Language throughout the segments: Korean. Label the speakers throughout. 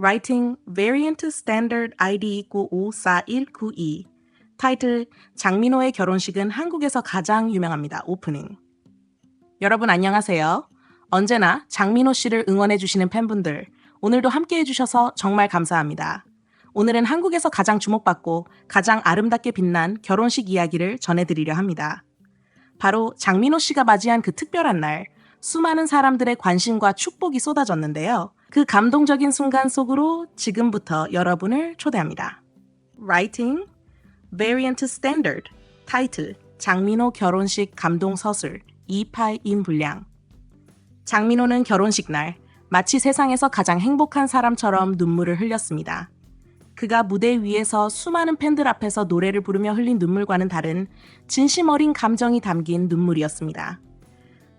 Speaker 1: Writing Variant Standard ID 954192 타이틀 장민호의 결혼식은 한국에서 가장 유명합니다. 오프닝 여러분 안녕하세요. 언제나 장민호 씨를 응원해 주시는 팬분들 오늘도 함께 해 주셔서 정말 감사합니다. 오늘은 한국에서 가장 주목받고 가장 아름답게 빛난 결혼식 이야기를 전해드리려 합니다. 바로 장민호 씨가 맞이한 그 특별한 날, 수많은 사람들의 관심과 축복이 쏟아졌는데요. 그 감동적인 순간 속으로 지금부터 여러분을 초대합니다. Writing, Variant Standard, 타이틀, 장민호 결혼식 감동 서술, 28인 분량. 장민호는 결혼식 날, 마치 세상에서 가장 행복한 사람처럼 눈물을 흘렸습니다. 그가 무대 위에서 수많은 팬들 앞에서 노래를 부르며 흘린 눈물과는 다른 진심 어린 감정이 담긴 눈물이었습니다.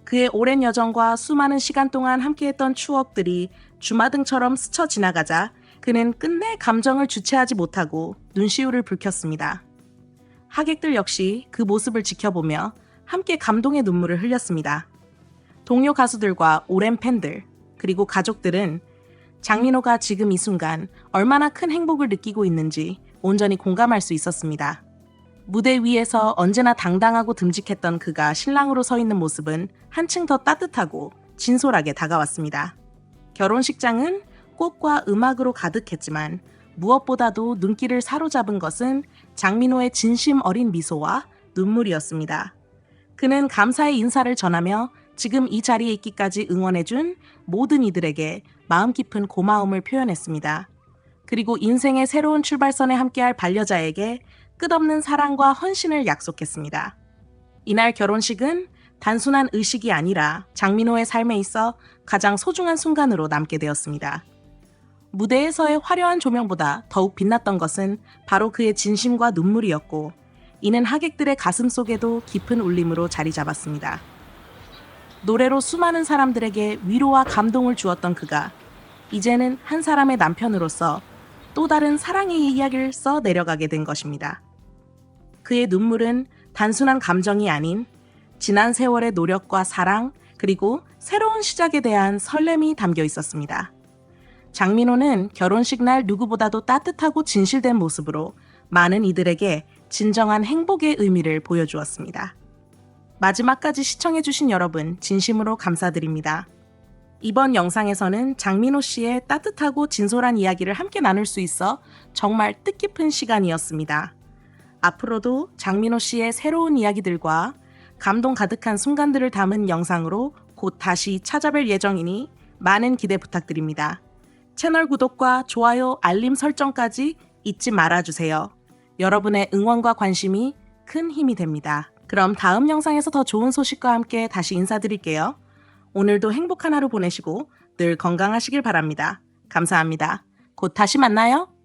Speaker 1: 그의 오랜 여정과 수많은 시간 동안 함께했던 추억들이 주마등처럼 스쳐 지나가자 그는 끝내 감정을 주체하지 못하고 눈시울을 붉혔습니다. 하객들 역시 그 모습을 지켜보며 함께 감동의 눈물을 흘렸습니다. 동료 가수들과 오랜 팬들, 그리고 가족들은 장민호가 지금 이 순간 얼마나 큰 행복을 느끼고 있는지 온전히 공감할 수 있었습니다. 무대 위에서 언제나 당당하고 듬직했던 그가 신랑으로 서 있는 모습은 한층 더 따뜻하고 진솔하게 다가왔습니다. 결혼식장은 꽃과 음악으로 가득했지만 무엇보다도 눈길을 사로잡은 것은 장민호의 진심 어린 미소와 눈물이었습니다. 그는 감사의 인사를 전하며 지금 이 자리에 있기까지 응원해준 모든 이들에게 마음 깊은 고마움을 표현했습니다. 그리고 인생의 새로운 출발선에 함께할 반려자에게 끝없는 사랑과 헌신을 약속했습니다. 이날 결혼식은 단순한 의식이 아니라 장민호의 삶에 있어 가장 소중한 순간으로 남게 되었습니다. 무대에서의 화려한 조명보다 더욱 빛났던 것은 바로 그의 진심과 눈물이었고, 이는 하객들의 가슴 속에도 깊은 울림으로 자리 잡았습니다. 노래로 수많은 사람들에게 위로와 감동을 주었던 그가 이제는 한 사람의 남편으로서 또 다른 사랑의 이야기를 써 내려가게 된 것입니다. 그의 눈물은 단순한 감정이 아닌 지난 세월의 노력과 사랑 그리고 새로운 시작에 대한 설렘이 담겨 있었습니다. 장민호는 결혼식 날 누구보다도 따뜻하고 진실된 모습으로 많은 이들에게 진정한 행복의 의미를 보여주었습니다. 마지막까지 시청해주신 여러분 진심으로 감사드립니다. 이번 영상에서는 장민호 씨의 따뜻하고 진솔한 이야기를 함께 나눌 수 있어 정말 뜻깊은 시간이었습니다. 앞으로도 장민호 씨의 새로운 이야기들과 감동 가득한 순간들을 담은 영상으로 곧 다시 찾아뵐 예정이니 많은 기대 부탁드립니다. 채널 구독과 좋아요, 알림 설정까지 잊지 말아주세요. 여러분의 응원과 관심이 큰 힘이 됩니다. 그럼 다음 영상에서 더 좋은 소식과 함께 다시 인사드릴게요. 오늘도 행복한 하루 보내시고 늘 건강하시길 바랍니다. 감사합니다. 곧 다시 만나요.